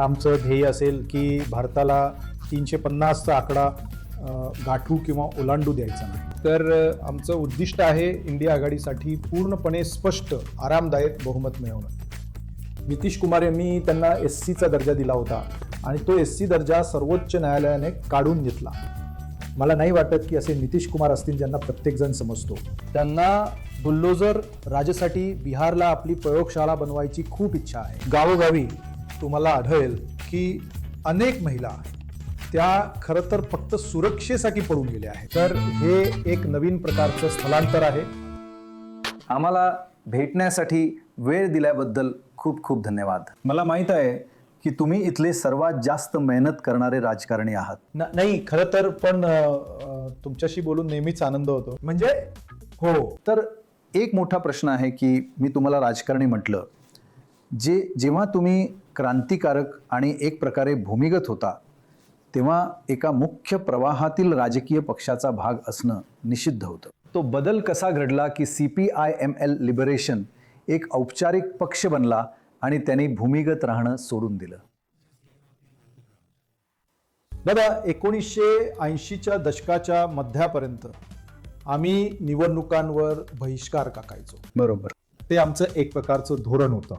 आमचं ध्येय असेल की भारताला तीनशे पन्नासचा आकडा गाठू किंवा ओलांडू द्यायचा नाही. तर आमचं उद्दिष्ट आहे इंडिया आघाडीसाठी पूर्णपणे स्पष्ट आरामदायक बहुमत मिळवणं. नितीश कुमार यांनी त्यांना एस सीचा दर्जा दिला होता आणि तो एस सी दर्जा सर्वोच्च न्यायालयाने काढून घेतला. मला नाही वाटत की असे नितीश कुमार असतील ज्यांना प्रत्येकजण समजतो. त्यांना बुल्लोजर राजासाठी बिहारला आपली प्रयोगशाळा बनवायची खूप इच्छा आहे. गावोगावी तुम्हाला आढळेल की अनेक महिला त्या खरं तर फक्त सुरक्षेसाठी पडून गेल्या आहेत. तर हे एक नवीन प्रकारचं स्थलांतर आहे. आम्हाला भेटण्यासाठी वेळ दिल्याबद्दल खूप खूप धन्यवाद. मला माहीत आहे की तुम्ही इथले सर्वात जास्त मेहनत करणारे राजकारणी आहात. न- नाही खरं तर पण तुमच्याशी बोलून नेहमीच आनंद होतो. म्हणजे हो. तर एक मोठा प्रश्न आहे की मी तुम्हाला राजकारणी म्हटलं जे जेव्हा तुम्ही क्रांतिकारक आणि एक प्रकारे भूमिगत होता तेव्हा एका मुख्य प्रवाहातील राजकीय पक्षाचा भाग असणं निषिद्ध होतं. तो बदल कसा घडला की C P I M L liberation एक औपचारिक पक्ष बनला आणि त्यांनी भूमिगत राहणं सोडून दिलं? दादा एकोणीसशे ऐंशीच्या दशकाच्या मध्यापर्यंत आम्ही निवडणुकांवर बहिष्कार टाकायचो बरोबर. ते आमचं एक प्रकारचं धोरण होतं.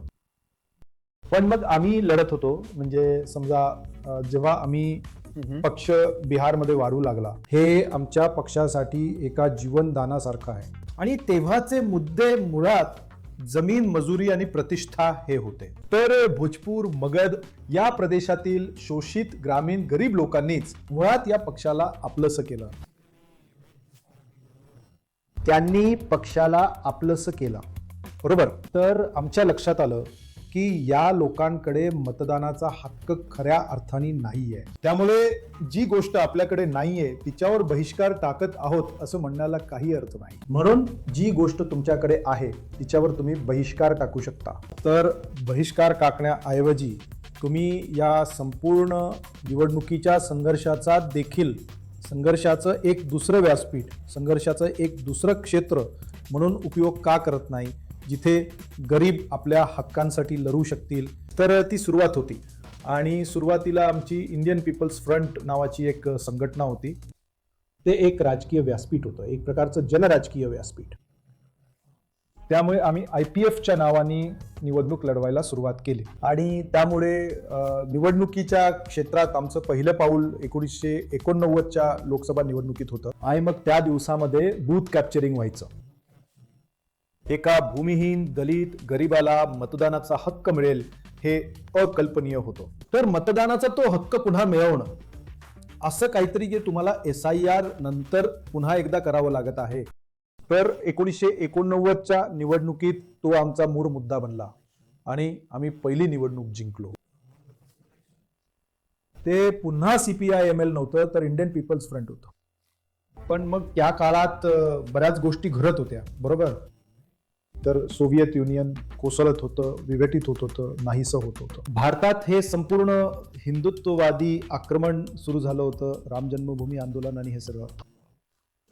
पण मग आम्ही लढत होतो. म्हणजे समजा जेव्हा आम्ही पक्ष बिहारमध्ये वाढू लागला हे आमच्या पक्षासाठी एका जीवनदानासारखं आहे. आणि तेव्हाचे मुद्दे मुळात जमीन मजुरी आणि प्रतिष्ठा हे होते. तर भोजपूर मगध या प्रदेशातील शोषित ग्रामीण गरीब लोकांनीच मुळात या पक्षाला आपलंसं केलं. त्यांनी पक्षाला आपलंसं केलं. बरोबर? तर आमच्या लक्षात आलं की या लोकांकडे मतदानाचा हक्क खऱ्या अर्थाने नाहीये. त्यामुळे जी गोष्ट आपल्याकडे नाहीये तिच्यावर बहिष्कार टाकत आहोत असं म्हणण्याला काही अर्थ नाही. म्हणून जी गोष्ट तुमच्याकडे आहे तिच्यावर तुम्ही बहिष्कार टाकू शकता. तर बहिष्कार टाकण्याऐवजी तुम्ही या संपूर्ण निवडणुकीच्या संघर्षाचा देखील संघर्षाचं एक दुसरं व्यासपीठ संघर्षाचं एक दुसरं क्षेत्र म्हणून उपयोग का करत नाही? जिथे गरीब आपल्या हक्कांसाठी लढू शकतील. तर ती सुरुवात होती. आणि सुरुवातीला आमची इंडियन पीपल्स फ्रंट नावाची एक संघटना होती. ते एक राजकीय व्यासपीठ होतं. एक प्रकारचं जनराजकीय व्यासपीठ. त्यामुळे आम्ही आय पी एफच्या नावाने निवडणूक लढवायला सुरुवात केली. आणि त्यामुळे निवडणुकीच्या क्षेत्रात आमचं पहिलं पाऊल एकोणीसशे एकोणनव्वदच्या लोकसभा निवडणुकीत होतं. आणि मग त्या दिवसामध्ये बूथ कॅप्चरिंग व्हायचं. एका भूमिहीन दलित गरीबाला मतदानाचा हक्क मिळेल हे अकल्पनीय होतं. तर मतदानाचा तो हक्क पुन्हा मिळवणं असं काहीतरी जे तुम्हाला एस आय आर नंतर पुन्हा एकदा करावं लागत आहे. तर एकोणीसशे एकोणनव्वदच्या निवडणुकीत तो आमचा मूळ मुद्दा बनला आणि आम्ही पहिली निवडणूक जिंकलो. ते पुन्हा सीपीआय एम एल नव्हतं तर इंडियन पीपल्स फ्रंट होतं. पण मग त्या काळात बऱ्याच गोष्टी घडत होत्या बरोबर? तर सोव्हिएत युनियन कोसळत होतं विघटित होत होतं नाहीसं होत होतं. भारतात हे संपूर्ण हिंदुत्ववादी आक्रमण सुरू झालं होतं राम जन्मभूमी आंदोलन आणि हे सगळं.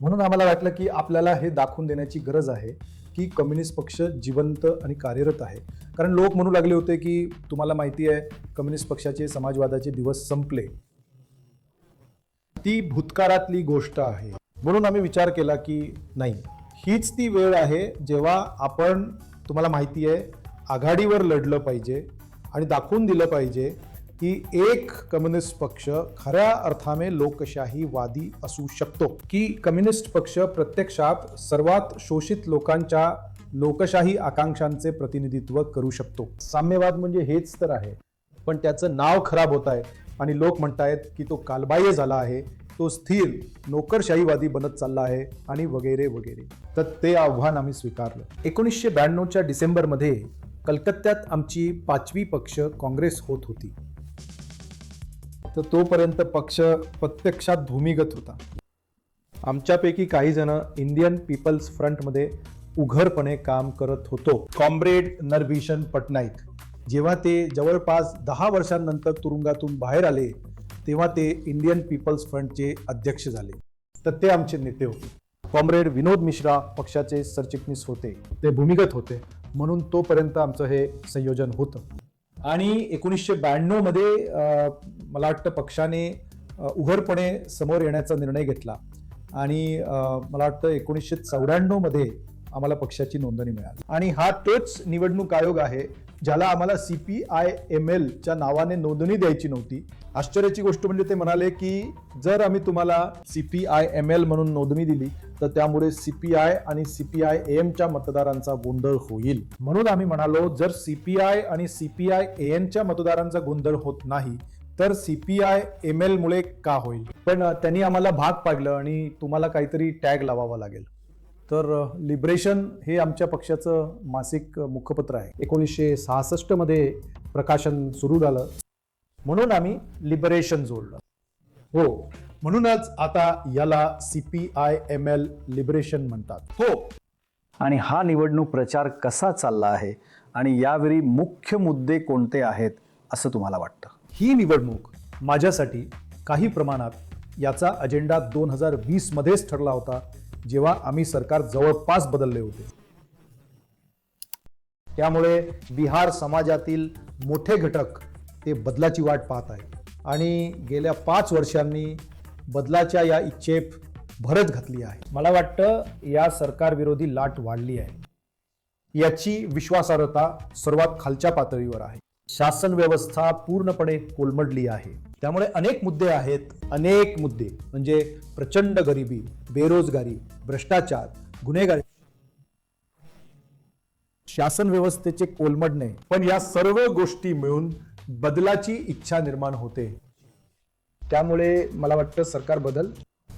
म्हणून आम्हाला वाटलं की आपल्याला हे दाखवून देण्याची गरज आहे की कम्युनिस्ट पक्ष जिवंत आणि कार्यरत आहे. कारण लोक म्हणू लागले होते की तुम्हाला माहिती आहे कम्युनिस्ट पक्षाचे समाजवादाचे दिवस संपले. ती भूतकाळातली गोष्ट आहे. म्हणून आम्ही विचार केला की नाही हीच ती वेळ आहे जेव्हा आपण तुम्हाला माहिती आहे आघाडीवर लढलं पाहिजे आणि दाखवून दिलं पाहिजे की एक कम्युनिस्ट पक्ष खऱ्या अर्थाने लोकशाहीवादी असू शकतो. की कम्युनिस्ट पक्ष प्रत्यक्षात सर्वात शोषित लोकांच्या लोकशाही आकांक्षांचे प्रतिनिधित्व करू शकतो. साम्यवाद म्हणजे हेच तर आहे. पण त्याचं नाव खराब होत आहे आणि लोक म्हणतायत की तो कालबाह्य झाला आहे. तो स्थिर नोकरशाहीवादी बनत चालला आहे आणि वगैरे वगैरे. तर ते आव्हान आम्ही स्वीकारलं. एकोणीसशे ब्याण्णवच्या डिसेंबरमध्ये कलकत्त्यात आमची पाचवी पक्ष काँग्रेस होत होती. तर तोपर्यंत पक्ष प्रत्यक्षात भूमिगत होता. आमच्यापैकी काही जण इंडियन पीपल्स फ्रंटमध्ये उघडपणे काम करत होतो. कॉम्रेड नरभीषण पटनाईक. जेव्हा ते जवळपास दहा वर्षांनंतर तुरुंगातून बाहेर आले तेव्हा ते इंडियन पीपल्स फ्रंटचे अध्यक्ष झाले. तर ते आमचे नेते होते. कॉम्रेड विनोद मिश्रा पक्षाचे सरचिटणीस होते. ते भूमिगत होते. म्हणून तोपर्यंत आमचं हे संयोजन होतं. आणि एकोणीसशे ब्याण्णवमध्ये मला वाटतं पक्षाने उघडपणे समोर येण्याचा निर्णय घेतला. आणि मला वाटतं एकोणीसशे चौऱ्याण्णवमध्ये आम्हाला पक्षाची नोंदणी मिळाली. आणि हा तोच निवडणूक आयोग आहे ज्याला आम्हाला सी पी आय एम एलच्या नावाने नोंदणी द्यायची नव्हती. आश्चर्याची गोष्ट म्हणजे ते म्हणाले की जर आम्ही तुम्हाला C P I M L म्हणून नोंदणी दिली तर त्यामुळे सी पी आय आणि सी पी आय एमच्या मतदारांचा गोंधळ होईल. म्हणून आम्ही म्हणालो जर सी पी आय आणि सी पी आय एमच्या मतदारांचा गोंधळ होत नाही तर सी पी आय एम एलमुळे का होईल? पण त्यांनी आम्हाला भाग पाडलं आणि तुम्हाला काहीतरी टॅग लावावा लागेल. तर लिबरेशन हे आमच्या पक्षाचं मासिक मुखपत्र आहे. एकोणीसशे सहासष्टमध्ये प्रकाशन सुरू झालं. म्हणून आम्ही लिबरेशन जोडलं. हो म्हणूनच आता याला C P I M L liberation म्हणतात. हो. आणि हा निवडणूक प्रचार कसा चालला आहे आणि यावेळी मुख्य मुद्दे कोणते आहेत असं तुम्हाला वाटतं? ही निवडणूक माझ्यासाठी काही प्रमाणात याचा अजेंडा दोन हजार वीस मध्येच ठरला होता. जेव्हा आम्ही सरकार जवळपास बदलले होते. त्यामुळे बिहार समाजातील मोठे घटक ते बदलाची वाट पाहत आहेत. आणि गेल्या पाच वर्षांनी बदलाच्या या इच्छेत भरत घातली आहे. मला वाटतं या सरकारविरोधी लाट वाढली आहे. याची विश्वासार्हता सर्वात खालच्या पातळीवर आहे. शासन व्यवस्था पूर्णपणे कोलमडली आहे. त्यामुळे अनेक मुद्दे आहेत अनेक मुद्दे. म्हणजे प्रचंड गरिबी बेरोजगारी भ्रष्टाचार गुन्हेगारी. शासन व्यवस्थेचे कोलमडणे. पण या सर्व गोष्टी मिळून बदलाची इच्छा निर्माण होते. त्यामुळे मला वाटतं सरकार बदल.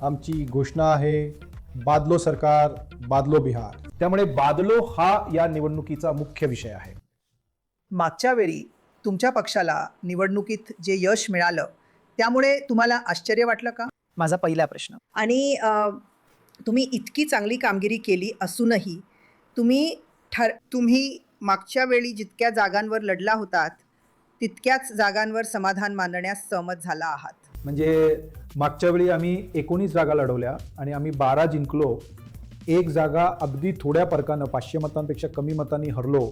आमची घोषणा आहे बादलो सरकार बादलो बिहार. त्यामुळे बादलो हा या निवडणुकीचा मुख्य विषय आहे. मागच्या वेळी तुमच्या पक्षाला निवडणुकीत जे यश मिळालं त्यामुळे तुम्हाला आश्चर्य वाटलं का? माझा पहिला प्रश्न. आणि तुम्ही इतकी चांगली कामगिरी केली असूनही तुम्ही ठर तुम्ही मागच्या वेळी जितक्या जागांवर लढला होतात तितक्याच जागांवर समाधान मानण्यास सहमत झाला आहात. म्हणजे मागच्या वेळी आम्ही एकोणीस जागा लढवल्या आणि आम्ही बारा जिंकलो. एक जागा अगदी थोड्या फरकानं पाचशे मतांपेक्षा कमी मतांनी हरलो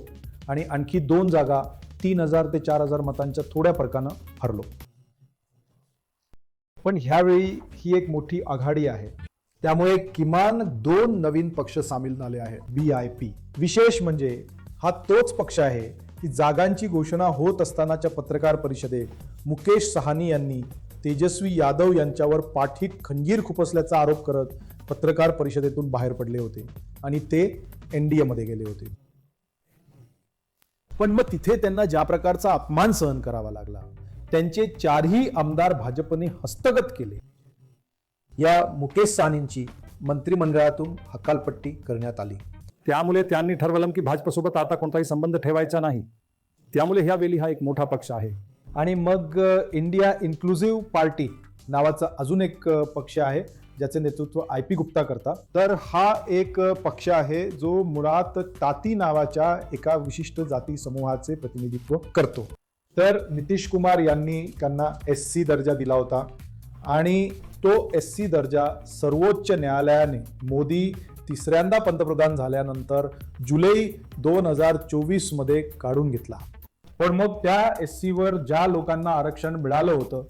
आणि आणखी दोन जागा तीन हजार ते चार हजार मतांच्या थोड्या फरकानं हरलो. पण ह्यावेळी ही एक मोठी आघाडी आहे. त्यामुळे किमान दोन नवीन पक्ष सामील झाले आहेत. B I P. विशेष म्हणजे हा तोच पक्ष आहे की जागांची घोषणा होत असतानाच्या पत्रकार परिषदेत मुकेश सहानी यांनी तेजस्वी यादव यांच्यावर पाठीत खंजीर खुपसल्याचा आरोप करत पत्रकार परिषदेतून बाहेर पडले होते आणि ते एनडीए मध्ये गेले होते. पण मग तिथे त्यांना ज्या प्रकारचा अपमान सहन करावा लागला त्यांचे चारही आमदार भाजपने हस्तगत केले. या मुकेश साहनींची मंत्रिमंडळातून हकालपट्टी करण्यात आली. त्यामुळे त्यांनी ठरवलं की भाजपसोबत आता कोणताही संबंध ठेवायचा नाही. त्यामुळे ह्या वेळी हा एक मोठा पक्ष आहे. आणि मग इंडिया इन्क्लुझिव्ह पार्टी नावाचा अजून एक पक्ष आहे. ज्याचे नेतृत्व आय पी गुप्ता करतात तर हा एक पक्ष आहे जो मुळात ताती नावाच्या एका विशिष्ट जाती समूहाचे प्रतिनिधित्व करतो. तर नितीश कुमार यांनी त्यांना एस सी दर्जा दिला होता आणि तो एस सी दर्जा सर्वोच्च न्यायालयाने मोदी तिसऱ्यांदा पंतप्रधान झाल्यानंतर जुलै दोन हजार चोवीसमध्ये काढून घेतला. पण मग त्या एस सीवर ज्या लोकांना आरक्षण मिळालं होतं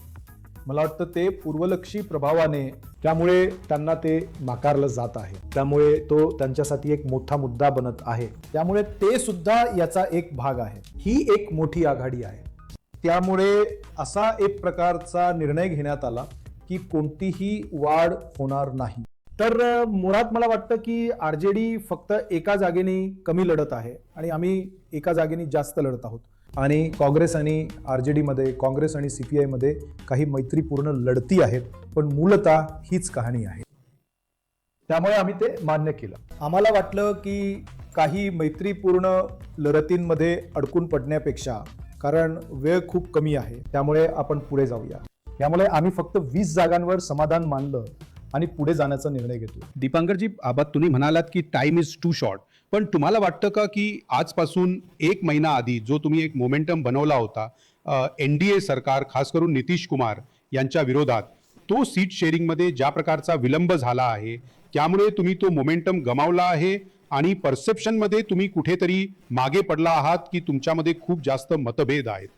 मला वाटतं ते पूर्वलक्षी प्रभावाने त्यामुळे त्यांना ते नाकारलं जात आहे. त्यामुळे तो त्यांच्यासाठी एक मोठा मुद्दा बनत आहे. त्यामुळे ते सुद्धा याचा एक भाग आहे. ही एक मोठी आघाडी आहे. त्यामुळे असा एक प्रकारचा निर्णय घेण्यात आला की कोणतीही वाढ होणार नाही. तर मुळात मला वाटतं की आर जे डी फक्त एका जागेने कमी लढत आहे आणि आम्ही एका जागेने जास्त लढत आहोत. आणि काँग्रेस आणि आर जे डीमध्ये काँग्रेस आणि सी पी आयमध्ये काही मैत्रीपूर्ण लढती आहेत पण मूलतः हीच कहाणी आहे. त्यामुळे आम्ही ते मान्य केलं. आम्हाला वाटलं की काही मैत्रीपूर्ण लढतींमध्ये अडकून पडण्यापेक्षा कारण वेळ खूप कमी आहे त्यामुळे आपण पुढे जाऊया. त्यामुळे आम्ही फक्त वीस जागांवर समाधान मानलं आणि पुढे जाण्याचा निर्णय घेतो दीपांकरजी आबाद तुम्ही म्हणालात की टाइम इज टू शॉर्ट पण तुम्हाला वाटतं का की आजपासून एक महिना आधी जो तुम्ही एक मोमेंटम बनवला होता एन डी ए सरकार खास करून नितीश कुमार यांच्या विरोधात तो सीट शेअरिंगमध्ये ज्या प्रकारचा विलंब झाला आहे त्यामुळे तुम्ही तो मोमेंटम गमावला आहे आणि परसेप्शनमध्ये तुम्ही कुठेतरी मागे पडला आहात की तुमच्यामध्ये खूप जास्त मतभेद आहेत?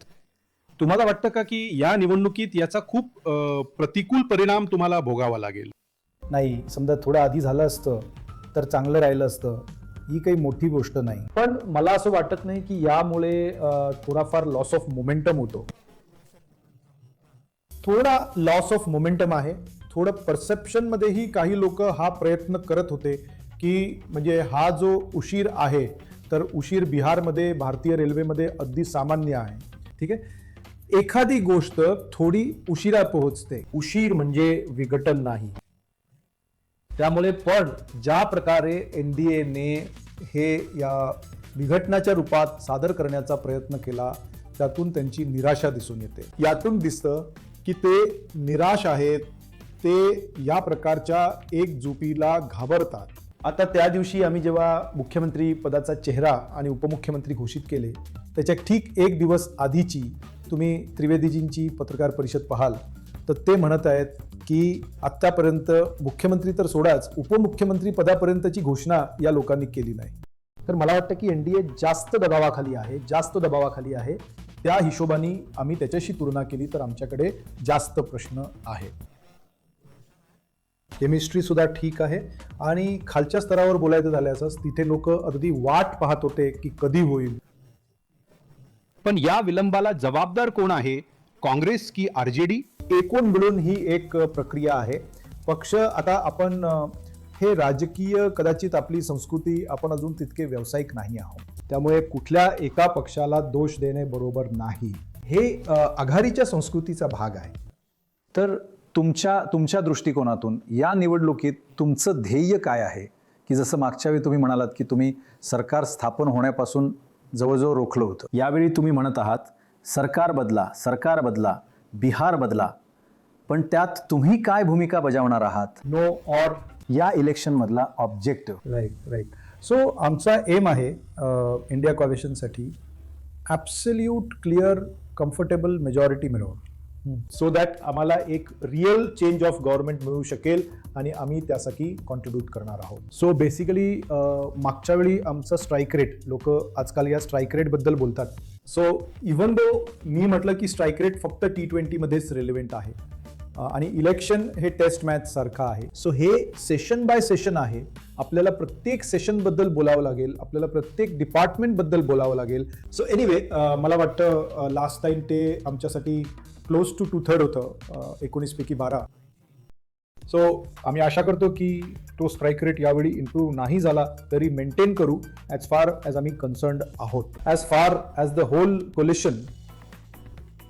तुम्हाला वाटतं का की या निवडणुकीत याचा खूप प्रतिकूल परिणाम तुम्हाला भोगावा लागेल? नाही समजा थोडं आधी झालं असतं तर चांगलं राहिलं असतं. ही काही मोठी गोष्ट नाही. पण मला असं वाटत नाही की यामुळे थोडाफार लॉस ऑफ मोमेंटम होतो. थोडा लॉस ऑफ मोमेंटम आहे. थोडं परसेप्शनमध्येही काही लोक हा प्रयत्न करत होते की म्हणजे हा जो उशीर आहे तर उशीर बिहारमध्ये भारतीय रेल्वेमध्ये अगदी सामान्य आहे. ठीक आहे? एखादी गोष्ट थोडी उशिरा पोहोचते. उशीर म्हणजे विघटन नाही. त्यामुळे पण ज्या प्रकारे एन डी एने हे या विघटनाच्या रूपात सादर करण्याचा प्रयत्न केला त्यातून त्यांची निराशा दिसून येते. यातून दिसतं की ते निराश आहेत ते या प्रकारच्या एकजुटीला घाबरतात. आता त्या दिवशी आम्ही जेव्हा मुख्यमंत्री पदाचा चेहरा आणि उपमुख्यमंत्री घोषित केले त्याच्या ठीक एक दिवस आधीची तुम्ही त्रिवेदीजींची पत्रकार परिषद पाहाल तर ते म्हणत आहेत की आत्तापर्यंत मुख्यमंत्री तर सोडाच उपमुख्यमंत्री पदापर्यंतची घोषणा या लोकांनी केली नाही. तर मला वाटतं की एनडीए जास्त दबावाखाली आहे जास्त दबावाखाली आहे. त्या हिशोबाने आम्ही त्याच्याशी तुलना केली तर आमच्याकडे जास्त प्रश्न आहेत केमिस्ट्री सुद्धा ठीक आहे आणि खालच्या स्तरावर बोलायचं झाल्यासच तिथे लोक अगदी वाट पाहत होते की कधी होईल. पण या विलंबाला जबाबदार कोण आहे? काँग्रेस की आरजेडी एकूण मिळून ही एक प्रक्रिया आहे. पक्ष आता आपण हे राजकीय कदाचित आपली संस्कृती आपण अजून तितके व्यावसायिक नाही आहोत. त्यामुळे कुठल्या एका पक्षाला दोष देणे बरोबर नाही. हे आघाडीच्या संस्कृतीचा भाग आहे. तर तुमच्या तुमच्या दृष्टिकोनातून या निवडणुकीत तुमचं ध्येय काय आहे? की जसं मागच्या वेळी तुम्ही म्हणालात की तुम्ही सरकार स्थापन होण्यापासून जवळजवळ रोखलं होतं. यावेळी तुम्ही म्हणत आहात सरकार बदला सरकार बदला. बिहार बदला. पण त्यात तुम्ही काय भूमिका बजावणार आहात? नो ऑर या इलेक्शनमधला ऑब्जेक्टिव्ह राईट राईट सो आमचा एम आहे इंडिया कॉलेशनसाठी ॲब्सल्यूट क्लिअर कम्फर्टेबल मेजॉरिटी मिळवणं. सो दॅट आम्हाला एक रिअल चेंज ऑफ गव्हर्नमेंट मिळू शकेल आणि आम्ही त्यासाठी कॉन्ट्रीब्यूट करणार आहोत. सो बेसिकली मागच्या वेळी आमचा स्ट्राईक रेट लोक आजकाल या स्ट्राईक रेटबद्दल बोलतात. सो इवन दो मी म्हटलं की स्ट्राईक रेट फक्त टी ट्वेंटीमध्येच रेलिव्हेंट आहे आणि इलेक्शन हे टेस्ट मॅच सारखं आहे. सो हे सेशन बाय सेशन आहे. आपल्याला प्रत्येक सेशनबद्दल बोलावं लागेल. आपल्याला प्रत्येक डिपार्टमेंटबद्दल बोलावं लागेल. सो एनिवे मला वाटतं लास्ट टाइम ते आमच्यासाठी क्लोज टू टू थर्ड होतं एकोणीसपैकी बारा. सो आम्ही आशा करतो की तो स्ट्राईक रेट यावेळी इम्प्रूव्ह नाही झाला तरी मेंटेन करू ॲज फार ॲज आम्ही कन्सर्न्ड आहोत. As far as the hole collision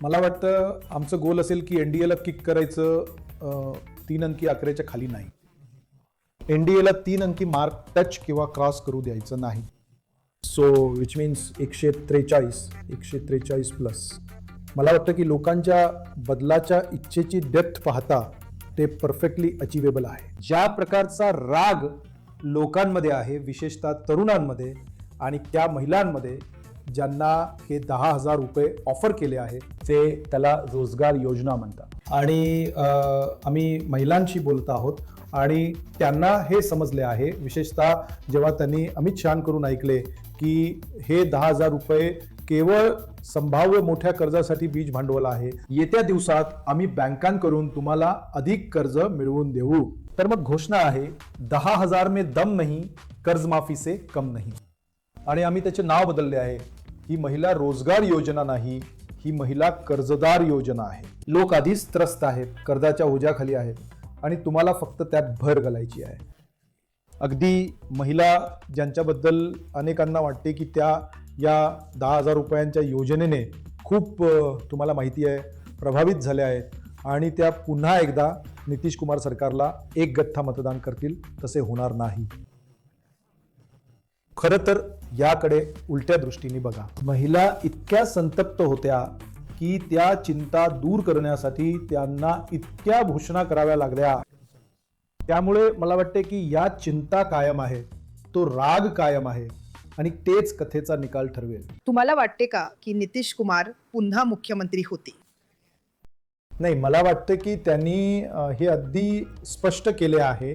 मला वाटतं आमचं गोल असेल की एन डी एला किक करायचं तीन अंकी अकराच्या खाली नाही. एन डी एला तीन अंकी मार्क टच किंवा क्रॉस करू द्यायचं नाही. सो विच मीन्स एकशे त्रेचाळीस एकशे त्रेचाळीस प्लस मला वाटतं की लोकांच्या बदलाच्या इच्छेची डेप्थ पाहता ते परफेक्टली अचिवेबल आहे. ज्या प्रकारचा राग लोकांमध्ये आहे विशेषतः तरुणांमध्ये आणि त्या महिलांमध्ये ज्यांना हे दहा हजार रुपये ऑफर केले आहे ते त्याला रोजगार योजना म्हणतात. आणि आम्ही महिलांशी बोलत आहोत आणि त्यांना हे समजले आहे विशेषतः जेव्हा त्यांनी अमित शहाकडून ऐकले की हे दहा हजार रुपये केवळ संभाव्य मोठ्या कर्जासाठी बीज भांडवल आहे. येत्या दिवसात आम्ही बँकांकडून तुम्हाला अधिक कर्ज मिळवून देऊ. तर मग घोषणा आहे दहा हजार मे दम नाही कर्जमाफी से कम नाही. आणि आम्ही त्याचे नाव बदलले आहे. ही महिला रोजगार योजना नाही ही महिला कर्जदार योजना आहे. लोक आधीच त्रस्त आहेत कर्जाच्या ओझ्याखाली आहेत आणि तुम्हाला फक्त त्यात भर घालायची आहे. अगदी महिला ज्यांच्याबद्दल अनेकांना वाटते की त्या या दहा हजार रुपयांच्या योजनेने खूप तुम्हाला माहिती आहे प्रभावित झाल्या आहेत आणि त्या पुन्हा एकदा नितीश कुमार सरकारला एक गठ्ठा मतदान करतील तसे होणार नाही. खरं तर याकडे उलट्या दृष्टीने बघा. महिला इतक्या संतप्त होत्या की त्या चिंता दूर करण्यासाठी त्यांना इतक्या घोषणा कराव्या लागल्या. त्यामुळे मला वाटते की या चिंता कायम आहे तो राग कायम आहे आणि तेच कथेचा निकाल ठरवेल. तुम्हाला वाटते का की नितीश कुमार पुन्हा मुख्यमंत्री होतील? नाही मला वाटतं की त्यांनी अ, हे अगदी स्पष्ट केले आहे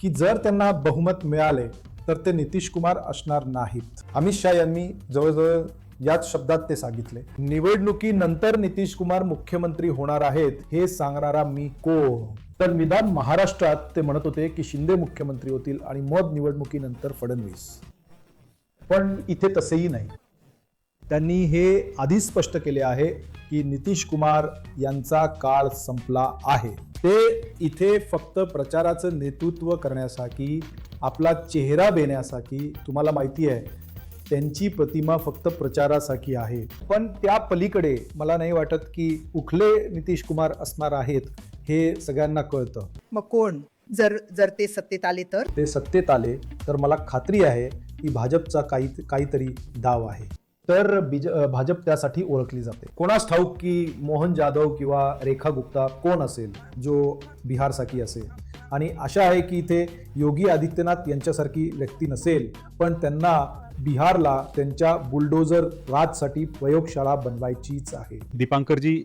की जर त्यांना बहुमत मिळाले तर ते नितीश कुमार असणार नाहीत. अमित शहा यांनी जवळजवळ याच शब्दात ते सांगितले. निवडणुकीनंतर नितीश कुमार मुख्यमंत्री होणार आहेत हे सांगणारा मी कोण? तर निदान महाराष्ट्रात ते म्हणत होते की शिंदे मुख्यमंत्री होतील आणि मग निवडणुकीनंतर फडणवीस. पण इथे तसेही नाही. त्यांनी हे आधीच स्पष्ट केले आहे की नितीश कुमार यांचा काळ संपला आहे. ते इथे फक्त प्रचाराचं नेतृत्व करण्यासाठी आपला चेहरा देण्यासाठी तुम्हाला माहिती आहे त्यांची प्रतिमा फक्त प्रचारासाठी आहे. पण त्या पलीकडे मला नाही वाटत की उखले नितीश कुमार असणार आहेत हे सगळ्यांना कळतं. मग कोण? जर जर ते सत्तेत आले तर? ते सत्तेत आले तर मला खात्री आहे की भाजपचा काही काहीतरी डाव आहे. तर बिज भाजप त्यासाठी ओळखली जाते. कोणास ठाऊक की मोहन जाधव किंवा रेखा गुप्ता कोण असेल जो बिहारसाठी असेल? आणि आशा आहे की इथे योगी आदित्यनाथ यांच्यासारखी व्यक्ती नसेल पण त्यांना बिहारला त्यांच्या बुलडोजर राजसाठी प्रयोगशाळा बनवायचीच आहे. दीपांकरजी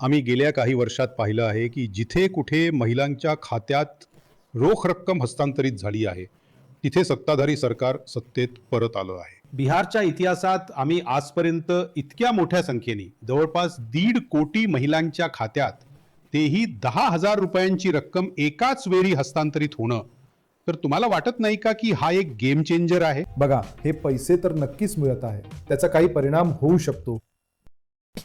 आम्ही गेल्या काही वर्षात पाहिलं आहे की जिथे कुठे महिलांच्या खात्यात रोख रक्कम हस्तांतरित झाली आहे तिथे सत्ताधारी सरकार सत्तेत परत आलं आहे. बिहारच्या इतिहासात आम्ही आजपर्यंत इतक्या मोठ्या संख्येने जवळपास दीड कोटी महिलांच्या खात्यात तेही दहा हजार रुपयांची रक्कम एकाच वेळी हस्तांतरित होणं. तर तुम्हाला वाटत नाही का की हा एक गेम चेंजर आहे? बघा हे पैसे तर नक्कीच मिळत आहे. त्याचा काही परिणाम होऊ शकतो.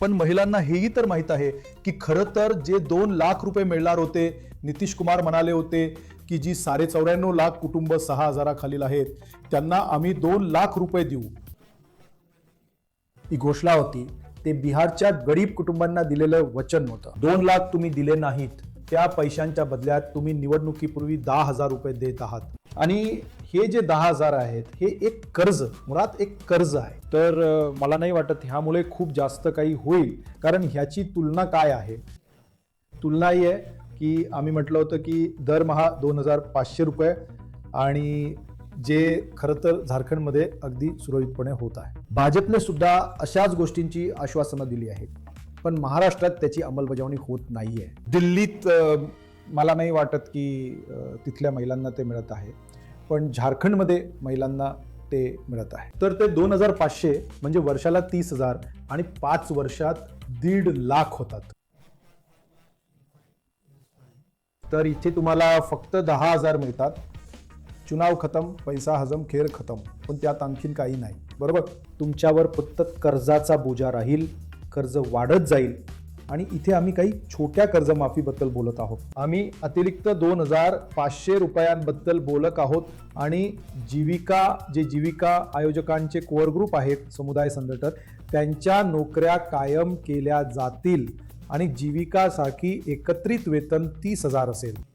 पण महिलांना हेही तर माहीत आहे की खरं तर जे दोन लाख रुपये मिळणार होते नितीश कुमार म्हणाले होते की जी साडे चौऱ्याण्णव लाख कुटुंब सहा हजाराखालील आहेत त्यांना आम्ही दोन लाख रुपये देऊ. ही घोषणा होती. ते बिहारच्या गरीब कुटुंबांना दिलेलं वचन होतं. दोन लाख तुम्ही दिले नाहीत. त्या पैशांच्या बदल्यात तुम्ही निवडणुकीपूर्वी दहा हजार रुपये देत आहात. आणि हे जे दहा हजार आहेत हे एक कर्ज मुळात एक कर्ज आहे. तर मला नाही वाटत ह्यामुळे खूप जास्त काही होईल. कारण ह्याची तुलना काय आहे? तुलना ही आहे की आम्ही म्हटलं होतं की दरमहा दोन हजार पाचशे रुपये आणि जे खरं तर झारखंडमध्ये अगदी सुरळीतपणे होत आहे. भाजपने सुद्धा अशाच गोष्टींची आश्वासनं दिली आहेत. पण महाराष्ट्रात त्याची अंमलबजावणी होत नाही आहे दिल्लीत मला नाही वाटत की तिथल्या महिलांना ते मिळत आहे. पण झारखंडमध्ये महिलांना ते मिळत आहे. तर ते दोन हजार पाचशे म्हणजे वर्षाला तीस हजार आणि पाच वर्षात दीड लाख होतात. तर इथे तुम्हाला फक्त दहा हजार मिळतात. चुनाव खतम पैसा हजम खेर खतम. पण त्यात आणखीन काही नाही. बरोबर? तुमच्यावर फक्त कर्जाचा बोजा राहील कर्ज वाढत जाईल आणि इथे आम्ही काही छोट्या कर्जमाफीबद्दल बोलत आहोत. आम्ही अतिरिक्त दोन हजार पाचशे रुपयांबद्दल बोलत आहोत आणि जीविका जे जीविका आयोजकांचे कोअर ग्रुप आहेत समुदाय संघटक त्यांच्या नोकऱ्या कायम केल्या जातील आणि जीविकासाठी एकत्रित वेतन तीस हजार असेल.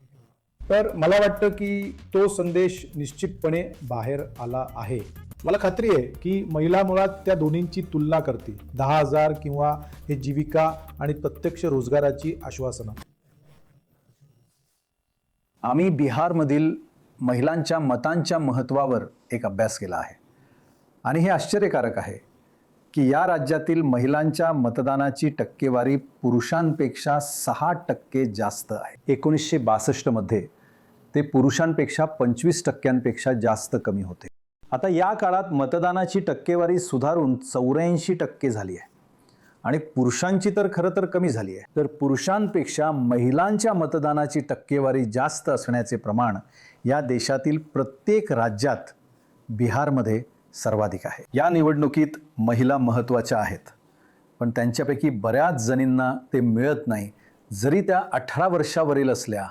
तर मला वाटतं की तो संदेश निश्चितपणे बाहेर आला आहे. मला खात्री आहे की महिला मुळात त्या दोन्हींची तुलना करतील. दहा हजार किंवा हे जीविका आणि प्रत्यक्ष रोजगाराची आश्वासनं. आम्ही बिहारमधील महिलांच्या मतांच्या महत्त्वावर एक अभ्यास केला आहे. आणि हे आश्चर्यकारक आहे. की या राज्यातील महिलांच्या मतदानाची टक्केवारी पुरुषांपेक्षा सहा टक्के जास्त आहे. एकोणीसशे बासष्टमध्ये ते पुरुषांपेक्षा पंचवीस टक्क्यांपेक्षा जास्त कमी होते. आता या काळात मतदानाची टक्केवारी सुधारून चौऱ्याऐंशी टक्के झाली आहे. आणि पुरुषांची तर खरं तर कमी झाली आहे. तर पुरुषांपेक्षा महिलांच्या मतदानाची टक्केवारी जास्त असण्याचे प्रमाण या देशातील प्रत्येक राज्यात बिहारमध्ये सर्वाधिक आहे. या निवडणुकीत महिला महत्त्वाच्या आहेत. पण त्यांच्यापैकी बऱ्याच जणींना ते मिळत नाही. जरी त्या अठरा वर्षावरील असल्या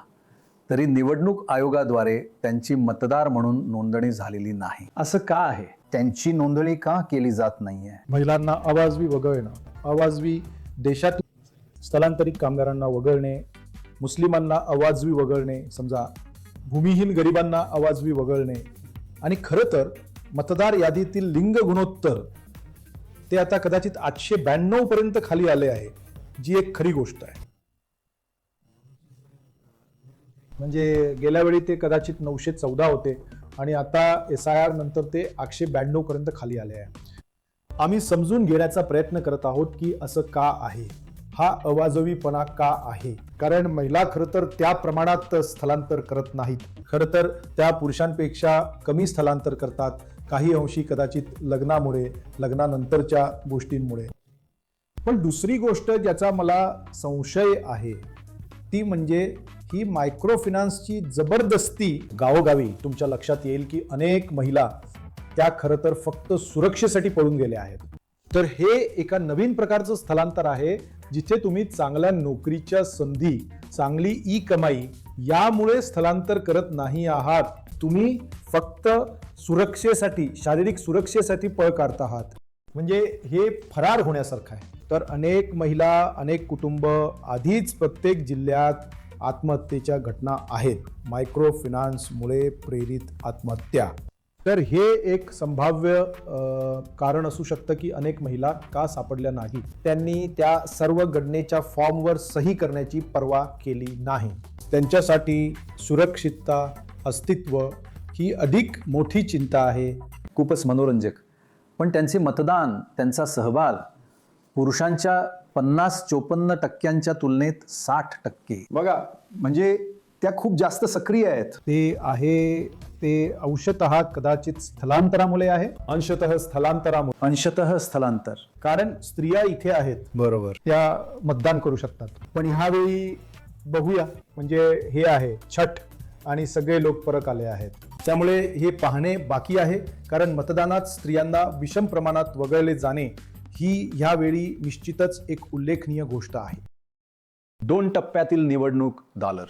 तरी निवडणूक आयोगाद्वारे त्यांची मतदार म्हणून नोंदणी झालेली नाही. असं का आहे? त्यांची नोंदणी का केली जात नाही आहे महिलांना आवाजवी वगळणं आवाजवी देशात स्थलांतरित कामगारांना वगळणे मुस्लिमांना आवाजवी वगळणे समजा भूमिहीन गरिबांना आवाजवी वगळणे आणि खरं तर मतदार यादीतील लिंग गुणोत्तर ते आता कदाचित आठशे ब्याण्णव पर्यंत खाली आले आहे जी एक खरी गोष्ट आहे. म्हणजे गेल्या वेळी ते कदाचित नऊशे चौदा होते आणि आता एस आय आर नंतर ते आठशे ब्याण्णव पर्यंत खाली आले आहे. आम्ही समजून घेण्याचा प्रयत्न करत आहोत की असं का आहे? हा अवाजवीपणा का आहे? कारण महिला खरं तर त्या प्रमाणात स्थलांतर करत नाहीत. खरं तर त्या पुरुषांपेक्षा कमी स्थलांतर करतात. काही अंशी कदाचित लग्नामुळे लग्नानंतरच्या गोष्टींमुळे. पण दुसरी गोष्ट ज्याचा मला संशय आहे ती म्हणजे ही मायक्रो फिनान्सची जबरदस्ती गावोगावी तुमच्या लक्षात येईल की अनेक महिला त्या खरं तर फक्त सुरक्षेसाठी पळून गेल्या आहेत. तर हे एका नवीन प्रकारचं स्थलांतर आहे जिथे तुम्ही चांगल्या नोकरीच्या संधी चांगली ई कमाई यामुळे स्थलांतर करत नाही आहात. तुम्ही फक्त सुरक्षेसाठी शारीरिक सुरक्षेसाठी पळ काढत आहात. म्हणजे हे फरार होण्यासारखं आहे. तर अनेक महिला अनेक कुटुंब आधीच प्रत्येक जिल्ह्यात आत्महत्येच्या घटना आहेत. मायक्रो फिनान्समुळे प्रेरित आत्महत्या. तर हे एक संभाव्य कारण असू शकतं की अनेक महिला का सापडल्या नाही. त्यांनी त्या सर्व गणनेच्या फॉर्मवर सही करण्याची पर्वा केली नाही. त्यांच्यासाठी सुरक्षितता अस्तित्व ही अधिक मोठी चिंता आहे. खूपच मनोरंजक. पण त्यांचे मतदान त्यांचा सहभाग पुरुषांच्या पन्नास चोपन्न टक्क्यांच्या तुलनेत साठ टक्के. बघा म्हणजे त्या खूप जास्त सक्रिय आहेत. ते आहे ते अंशतः कदाचित स्थलांतरामुळे आहे. अंशतः स्थलांतरामुळे. अंशतः स्थलांतर. कारण स्त्रिया इथे आहेत. बरोबर. त्या मतदान करू शकतात. पण ह्यावेळी बघूया म्हणजे हे आहे छठ आणि सगळे लोक परत आले आहेत. त्यामुळे हे पाहणे बाकी आहे कारण मतदानात स्त्रियांना विषम प्रमाणात वगळले जाणे ही ह्यावेळी निश्चितच एक उल्लेखनीय गोष्ट आहे. दोन टप्प्यातील निवडणूक डॉलर